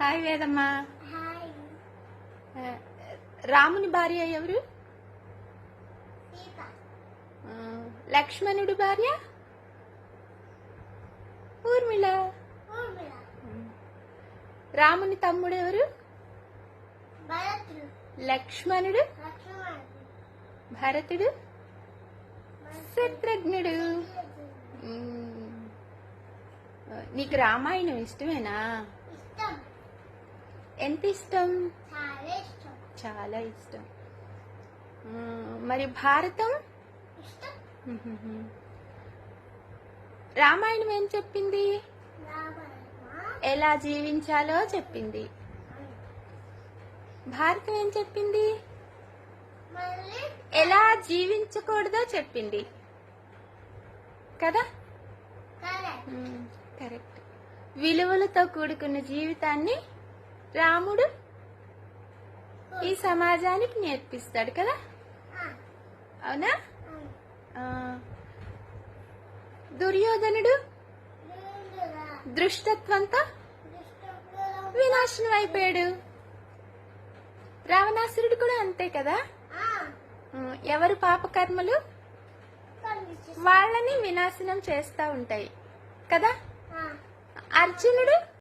Hi వేదమ్మా. రాముని భార్య ఎవరు? లక్ష్మణుడి భార్య? ఊర్మిళ. రాముని తమ్ముడు ఎవరు? లక్ష్మణుడు. భరతుడు. శత్రుఘ్నుడు. నీకు రామాయణం ఇష్టమేనా? ఇష్టం ఎంత ఇష్టం. చాలా ఇష్టం. మరి భారతం. రామాయణం ఏం చెప్పింది? ఎలా జీవించాలో చెప్పింది. భారతం ఏం చెప్పింది? ఎలా జీవించకూడదో చెప్పింది. కదా? కరెక్ట్. విలువలతో కూడుకున్న జీవితాన్ని రాముడు ఈ సమాజానికి నేర్పిస్తాడు కదా? అవునా? దుర్యోధనుడు దృష్టత్వంతో వినాశనం అయిపోయాడు. రావణాసురుడు కూడా అంతే కదా? ఎవరు పాపకర్మలు? వాళ్ళని వినాశనం చేస్తా ఉంటాయి కదా? అర్జునుడు